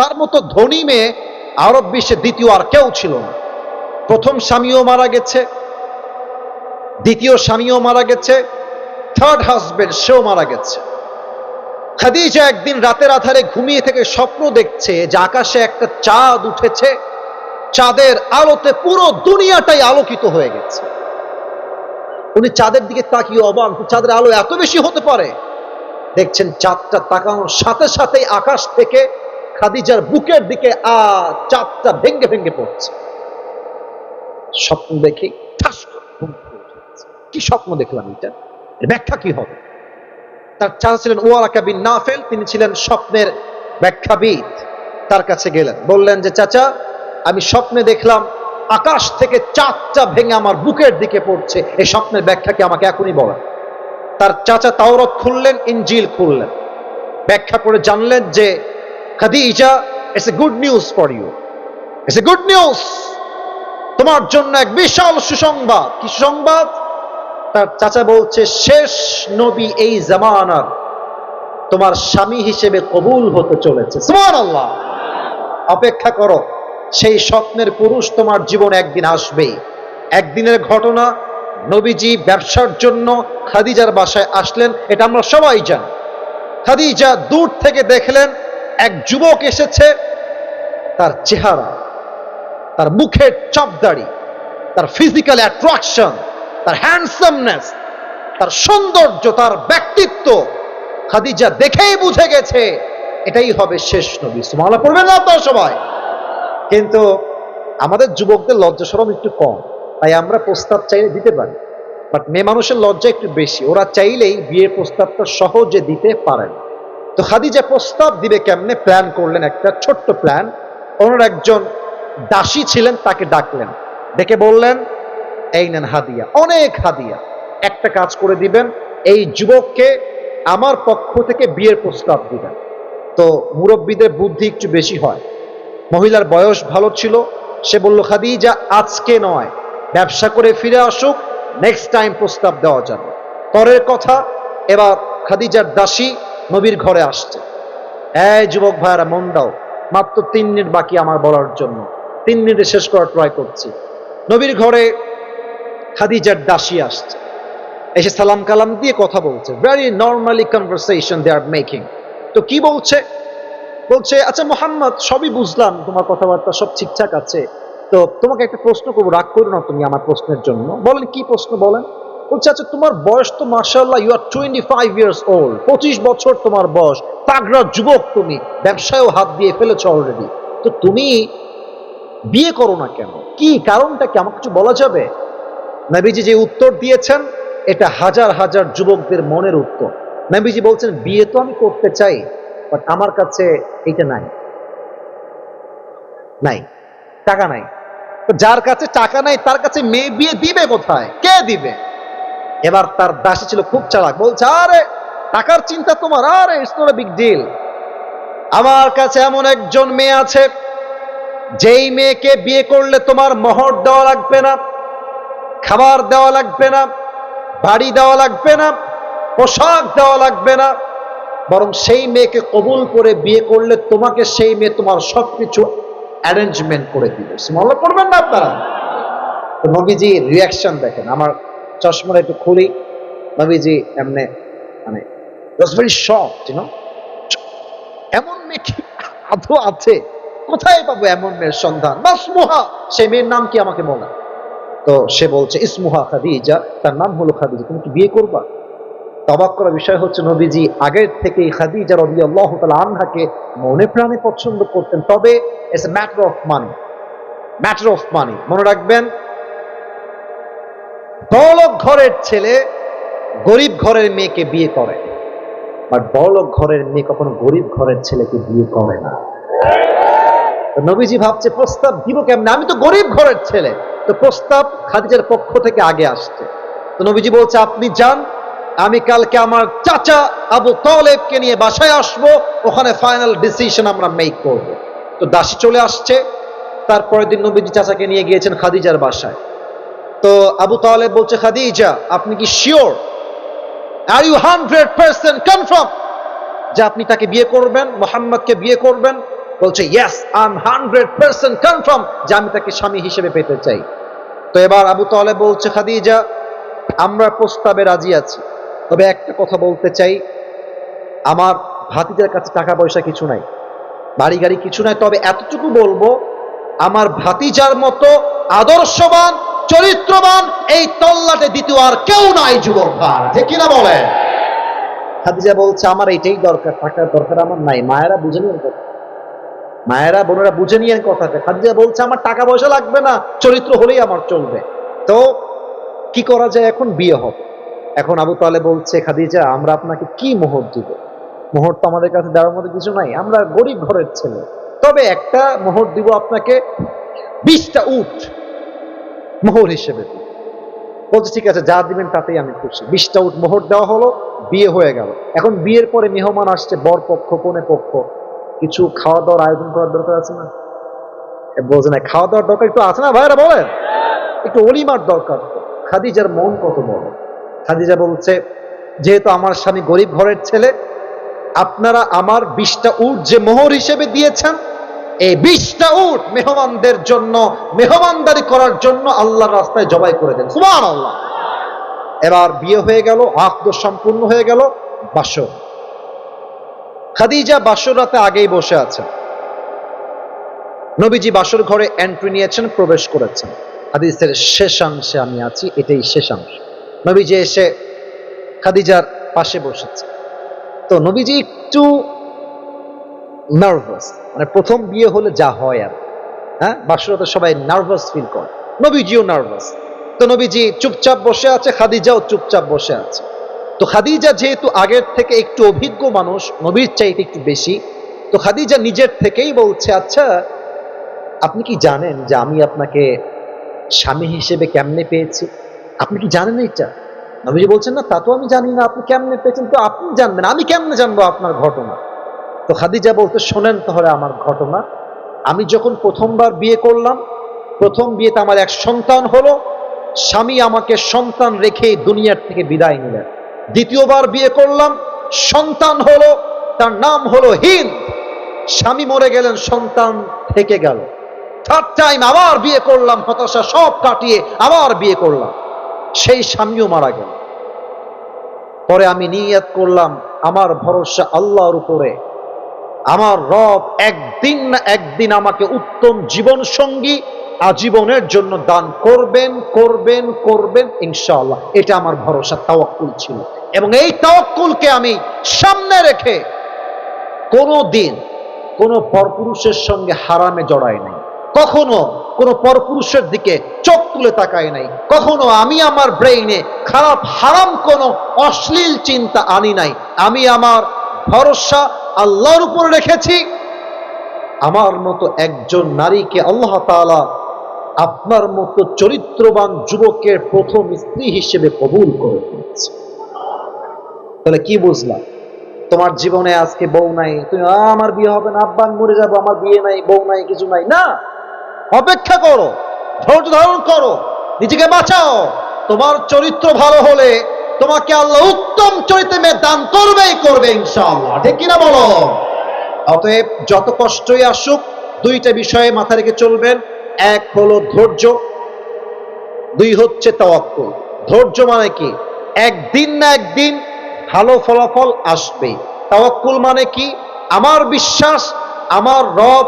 তার মতো ধনী মেয়ে আরব বিশ্বে দ্বিতীয় আর কেউ ছিল না। প্রথম স্বামীও মারা গেছে, দ্বিতীয় স্বামীও মারা গেছে থার্ড হাজবেন্ড সেও মারা গেছে। খাদিজা একদিন রাতের আধারে ঘুমিয়ে থেকে স্বপ্ন দেখছে যে আকাশে একটা চাঁদ উঠেছে, চাঁদের আলোতে পুরো দুনিয়াটাই আলোকিত হয়ে গেছে। উনি চাঁদের দিকে তাকিয়ে অবাক, চাঁদের আলো এত বেশি হতে পারে? দেখছেন চাঁদটা তাকানোর সাথে সাথেই আকাশ থেকে খাদিজার বুকের দিকে আ চাঁদটা ভেঙ্গে ভেঙ্গে পড়ছে। স্বপ্ন দেখে ঠাস। কি স্বপ্ন দেখলাম এটা? ব্যাখ্যা কি হবে? তার চাচা ছিলেন ওয়ারাকা বিন নাফেল, তিনি ছিলেন স্বপ্নের ব্যাখ্যাবিদ। তার কাছে গেলেন, বললেন যে, চাচা, আমি স্বপ্নে দেখলাম আকাশ থেকে চাঁদটা ভেঙে আমার বুকের দিকে পড়ছে। এই স্বপ্নের ব্যাখ্যা কি আমাকে এখনই বলেন? তার চাচা তাওরত খুললেন ইঞ্জিল খুললেন। ব্যাখ্যা করে জানলেন যে Khadija it's a good news for you it's a good news তোমার জন্য এক বিশাল সুসংবাদ। কি সুসংবাদ? তার চাচা বলছে, শেষ নবী এই জামানার তোমার স্বামী হিসেবে কবুল হতে চলেছে। সুবহানাল্লাহ। অপেক্ষা করো, সেই স্বপ্নের পুরুষ তোমার জীবন একদিন আসবেই একদিনের ঘটনা, নবীজি ব্যবসার জন্য খাদিজার বাসায় আসলেন, এটা আমরা সবাই জানি। খাদিজা দূর থেকে দেখলেন যুবক এসেছে, তার চেহারা, তার মুখের চাপদাড়ি, তার ফিজিক্যাল অ্যাট্রাকশন তার হ্যান্ডসামনেস তার সৌন্দর্য, তার ব্যক্তিত্ব খাদিজা দেখেই বুঝে গেছে, এটাই হবে শেষ নবী। সুমালা পড়বেন না তো সবাই? কিন্তু আমাদের যুবকদের লজ্জা সরম একটু কম, তাই আমরা প্রস্তাব চাইলে দিতে পারি। বাট মেয়ে মানুষের লজ্জা একটু বেশি, ওরা চাইলেই বিয়ের প্রস্তাবটা সহজে দিতে পারেন তো খাদিজা প্রস্তাব দিবে কেমনে? প্ল্যান করলেন একটা ছোট্ট প্ল্যান। ওনার একজন দাসী ছিলেন, তাকে ডাকলেন। ডেকে বললেন, এই নেন হাদিয়া। অনেক হাদিয়া। একটা কাজ করে দিবেন, এই যুবককে আমার পক্ষ থেকে বিয়ের প্রস্তাব দিবেন। তো মুরব্বীদের বুদ্ধি একটু বেশি হয়। মহিলার বয়স ভালো ছিল। সে বলল, খাদিজা, আজকে নয়। ব্যবসা করে ফিরে আসুক নেক্সট টাইম প্রস্তাব দেওয়া যাবে। পরের কথা, এবার খাদিজার দাসী নবীর ঘরে আসছে। এই যুবক ভাইয়ারা, মন দাও, মাত্র তিন মিনিট বাকি আমার বলার জন্য। তিন মিনিটে শেষ করার ট্রাই করছি। নবীর ঘরে খাদিজার দাসী আসছে। এসে সালাম কালাম দিয়ে কথা বলছে। Very normally conversation they are making তো কি বলছে? বলছে আচ্ছা মোহাম্মদ, সবই বুঝলাম, তোমার কথাবার্তা সব ঠিকঠাক আছে। তো তোমাকে একটা প্রশ্ন করব, রাগ করো না তুমি আমার প্রশ্নের জন্য। বলেন, কি প্রশ্ন বলেন? বলছে আচ্ছা তোমার বয়স তো মার্শাল্লাহ you are twenty five years old পঁচিশ বছর তোমার বয়স, তাগড়া যুবক তুমি, ব্যবসায়ও হাত দিয়ে ফেলেছ অলরেডি তো তুমি বিয়ে করো না কেন? কি কারণটা কি? আমাকে কিছু বলা যাবে? নবীজি যে উত্তর দিয়েছেন, এটা হাজার হাজার যুবকদের মনের উত্তর। নবীজি বলছেন, বিয়ে তো আমি করতে চাই বাট আমার কাছে এইটা নাই। নাই, টাকা নাই। যার কাছে টাকা নাই, তার কাছে মেয়ে বিয়ে দিবে কোথায়? কে দিবে? এবার তার দাসী ছিল খুব চালাক। বলছে, আরে, টাকার চিন্তা তোমার, আরে ইটস বিগ ডিল আমার কাছে এমন একজন মেয়ে আছে, যেই মেয়েকে বিয়ে করলে তোমার মোহর দেওয়া লাগবে না, খাবার দেওয়া লাগবে না, বাড়ি দেওয়া লাগবে না, পোশাক দেওয়া লাগবে না। বরং সেই মেয়েকে কবুল করে বিয়ে করলে তোমাকে সেই মেয়ে তোমার সবকিছু অ্যারেঞ্জমেন্ট করে দিবে। স্মরণ করবেন না আপনারা? নবীজি রিয়াকশন দেখেন, আমার চশমাটা একটু খুলি। নবীজি এমনি মানে ভেরি শক ইউনো এমন মেয়ে কি আছে? কোথায় পাবো এমন মেয়ের সন্ধান? মাসমুহা সেই মেয়ের নাম কি আমাকে বলা? তো সে বলছে ইসমুহা খাদিজা, তার নাম হলো খাদিজা, তুমি কি বিয়ে করবা? তবাক করার বিষয় হচ্ছে, নবীজি আগের থেকেই খাদিজা রবি আল্লাহ তালা আনহাকে মনে প্রাণে পছন্দ করতেন। তবে it's matter of money matter of money মনে রাখবেন বড়লোক ঘরের ছেলে গরিব ঘরের মেয়েকে বিয়ে করে। বাট বড়লোক ঘরের মেয়ে কখনো গরিব ঘরের ছেলেকে বিয়ে করে না। নবীজি ভাবছে, প্রস্তাব দিব কেমনে? আমি তো গরিব ঘরের ছেলে। তো প্রস্তাব খাদিজার পক্ষ থেকে আগে আসছে। তো নবীজি বলছে, আপনি যান, আমি কালকে আমার চাচা আবু তলেবকে নিয়ে বাসায় আসব, ওখানে ফাইনাল ডিসিশন আমরা মেক করব। তো দাসী চলে আসছে। তারপরের দিন নবীজি চাচাকে নিয়ে গিয়েছেন খাদিজার বাসায়। তো আবু তালেব বলছে, খাদিজা, আপনি কি sure are you hundred percent confirm যে আপনি তাকে বিয়ে করবেন, মোহাম্মদকে বিয়ে করবেন? বলছে yes I hundred percent confirm যে আমি তাকে স্বামী হিসেবে পেতে চাই। তো এবার আবু তাহলে বলছে, খাদিজা, আমরা প্রস্তাবে রাজি আছি। তবে একটা কথা বলতে চাই, আমার ভাতিজার কাছে টাকা পয়সা কিছু নাই বাড়ি গাড়ি কিছু নাই, তবে এতটুকু বলব, আমার ভাতিজার মতো আদর্শবান চরিত্রবান এই তল্লাটে দ্বিতীয় আর কেউ নাই যুবক ভাই ঠিক কিনা বলে খাদিজা বলছে, আমার এইটাই দরকার টাকার দরকার আমার নাই। মায়েরা বুঝে নিয়ে কথা। মায়েরা, বোনেরা বুঝে নিয়ে কথাটা। খাদিজা বলছে, আমার টাকা পয়সা লাগবে না, চরিত্র হলেই আমার চলবে। তো কি করা যায় এখন? বিয়ে হবে। এখন আবু তালে বলছে, খাদিজা, আমরা আপনাকে কি মোহর দিব? মোহর তো আমাদের কাছে দেওয়ার মতো কিছু নাই। আমরা গরিব ঘরের ছেলে। তবে একটা মোহর দিব আপনাকে, বিশটা উট। মোহর হিসেবে। বলছে, ঠিক আছে, যা দিবেন তাতেই আমি খুশি। বিশটা উট মোহর দেওয়া হলো, বিয়ে হয়ে গেল। এখন বিয়ের পরে মেহমান আসছে, বর পক্ষ, কোনে পক্ষ। কিছু খাওয়া দাওয়ার আয়োজন করার দরকার আছে না? বলছে, না খাওয়া দাওয়ার দরকার একটু আছে না ভাইরা বলেন? একটু অলিমার দরকার খাদিজার মন কত বড়। খাদিজা বলছে, যেহেতু আমার স্বামী গরিব ঘরের ছেলে, আপনারা আমার বিশটা উট যে মোহর হিসেবে দিয়েছেন এই বিশটা উট মেহমানদের জন্য, মেহমানদারি করার জন্য আল্লাহর রাস্তায় জবাই করে দেন। সুমান আল্লাহ এবার বিয়ে হয়ে গেল আক্দ সম্পূর্ণ হয়ে গেল, বাসর। খাদিজা বাসর রাতে আগেই বসে আছেন নবীজি বাসর ঘরে এন্ট্রি নিয়েছেন, প্রবেশ করেছেন। হাদিসের শেষাংশে আমি আছি, এটাই শেষাংশ নবীজি এসে খাদিজার পাশে বসেছে। তো নবীজি একটু নার্ভাস মানে প্রথম বিয়ে হলে যা হয় আর হ্যাঁ? বাসরতে সবাই নার্ভাস ফিল করে। নবীজিও নার্ভাস তো নবীজি চুপচাপ বসে আছে, খাদিজাও চুপচাপ বসে আছে। তো খাদিজা যেহেতু আগের থেকে একটু অভিজ্ঞ মানুষ, নবীর চাইতে একটু বেশি, তো খাদিজা নিজের থেকেই বলছে আচ্ছা আপনি কি জানেন যে আমি আপনাকে স্বামী হিসেবে কেমনে পেয়েছি? আপনি কি জানেন এটা নবীজি বলছেন, না, তা তো আমি জানি না, আপনি কেমনে পেয়েছেন? তো আপনি জানবেন, আমি কেমনে জানব আপনার ঘটনা? তো খাদিজা বলতে, শোনেন তাহলে আমার ঘটনা। আমি যখন প্রথমবার বিয়ে করলাম, প্রথম বিয়েতে আমার এক সন্তান হলো। স্বামী আমাকে সন্তান রেখে দুনিয়ার থেকে বিদায় নিলেন। দ্বিতীয়বার বিয়ে করলাম, সন্তান হলো, তার নাম হলো হিন্দ। স্বামী মরে গেলেন, সন্তান থেকে গেল। থার্ড টাইম আবার বিয়ে করলাম, হতাশা সব কাটিয়ে আবার বিয়ে করলাম। সেই স্বামীও মারা গেল। পরে আমি নিয়াত করলাম, আমার ভরসা আল্লাহর উপরে। আমার রব একদিন না একদিন আমাকে উত্তম জীবন সঙ্গী আজীবনের জন্য দান করবেন করবেন করবেন, ইনশাআল্লাহ। এটা আমার ভরসা, তাওয়াক্কুল ছিল। এবং এই তাওয়াক্কুলকে আমি সামনে রেখে কোনো দিন কোনো পরপুরুষের সঙ্গে হারামে জড়াই নাই। কখনো কোনো পরপুরুষের দিকে চোখ তুলে তাকাই নাই। কখনো আমি আমার ব্রেইনে খারাপ, হারাম কোনো অশ্লীল চিন্তা আনি নাই। আমি আমার ভরসা আল্লাহর উপর রেখেছি। আমার মতো একজন নারীকে আল্লাহ তাআলা আপনার মতো চরিত্রবান যুবকের প্রথম স্ত্রী হিসেবে কবুল করে দিয়েছে। তাহলে কি বুঝলাম? তোমার জীবনে আজকে বউ নাই, তুমি আমার বিয়ে হবে না, আব্বা, আমি মরে যাব, আমার বিয়ে নাই, বউ নাই, কিছু নাই। না! অপেক্ষা করো, ধৈর্য ধারণ করো, নিজেকে বাঁচাও। তোমার চরিত্র ভালো হলে তোমাকে আল্লাহ উত্তম চরিত্রে দান করবেই করবে ইনশাআল্লাহ। ঠিক কিনা বলো? অতএব যত কষ্টই আসুক, দুইটা বিষয়ে মাথা রেখে চলবেন। এক হলো ধৈর্য, দুই হচ্ছে তাওয়াক্কুল। ধৈর্য মানে কি? একদিন না একদিন ভালো ফলাফল আসবে। তাওয়াক্কুল মানে কি? আমার বিশ্বাস, আমার রব